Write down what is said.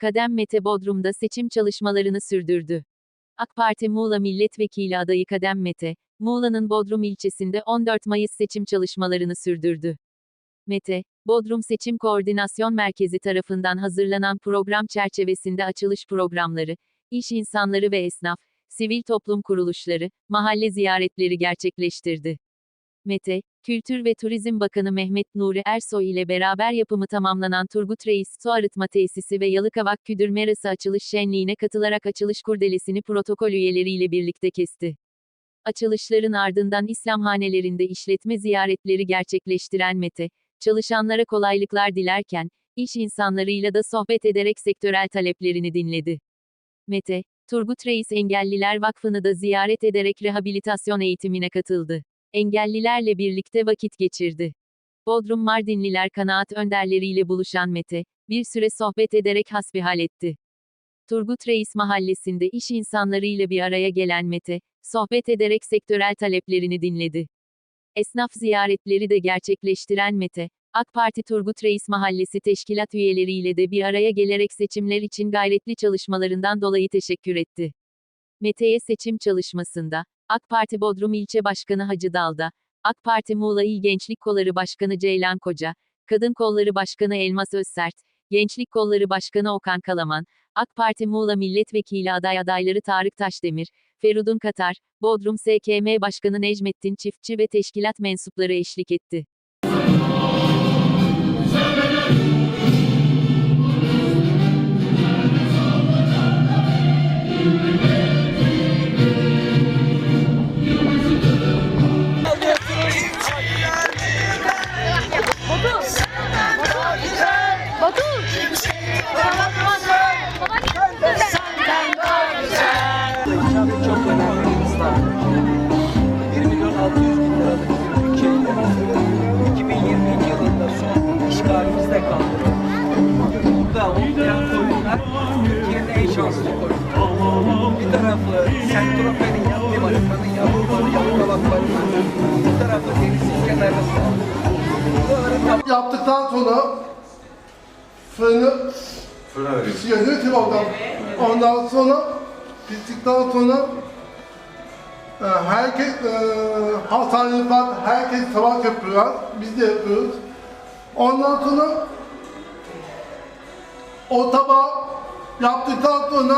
Kadem Mete Bodrum'da seçim çalışmalarını sürdürdü. AK Parti Muğla Milletvekili adayı Kadem Mete, Muğla'nın Bodrum ilçesinde 14 Mayıs seçim çalışmalarını sürdürdü. Mete, Bodrum Seçim Koordinasyon Merkezi tarafından hazırlanan program çerçevesinde açılış programları, iş insanları ve esnaf, sivil toplum kuruluşları, mahalle ziyaretleri gerçekleştirdi. Mete, Kültür ve Turizm Bakanı Mehmet Nuri Ersoy ile beraber yapımı tamamlanan Turgut Reis Su Arıtma Tesisi ve Yalıkavak Küdür Merası açılış şenliğine katılarak açılış kurdelesini protokol üyeleriyle birlikte kesti. Açılışların ardından İslamhanelerinde işletme ziyaretleri gerçekleştiren Mete, çalışanlara kolaylıklar dilerken, iş insanlarıyla da sohbet ederek sektörel taleplerini dinledi. Mete, Turgut Reis Engelliler Vakfı'nı da ziyaret ederek rehabilitasyon eğitimine katıldı. Engellilerle birlikte vakit geçirdi. Bodrum Mardinliler kanaat önderleriyle buluşan Mete, bir süre sohbet ederek hasbihal etti. Turgut Reis mahallesinde iş insanlarıyla bir araya gelen Mete, sohbet ederek sektörel taleplerini dinledi. Esnaf ziyaretleri de gerçekleştiren Mete, AK Parti Turgut Reis Mahallesi teşkilat üyeleriyle de bir araya gelerek seçimler için gayretli çalışmalarından dolayı teşekkür etti. Mete'ye seçim çalışmasında, AK Parti Bodrum İlçe Başkanı Hacı Dalda, AK Parti Muğla İl Gençlik Kolları Başkanı Ceylan Koca, Kadın Kolları Başkanı Elmas Özsert, Gençlik Kolları Başkanı Okan Kalaman, AK Parti Muğla Milletvekili aday adayları Tarık Taşdemir, Ferudun Katar, Bodrum SKM Başkanı Necmettin Çiftçi ve teşkilat mensupları eşlik etti. Önemli bir ıslah. 1 milyon 600 bin liralık bir bütçeyle 2022 yılında son işgalimizde kaldı. Burada olmayan koyunlar Türkiye'nin en şanslı koyunları. Bir tarafı Sentrope'nin yaptığı balıkların yaptığı yalıkavaklarının, bir tarafı denizin kenarında. Yaptıktan sonra fırını Fırına veriyorsun. pişiriyoruz ki oradan. Ondan sonra piştikten sonra herkes e, hastaneler, herkes tabak yapıyorlar. Biz de yapıyoruz. Ondan sonra o tabağı yaptıktan sonra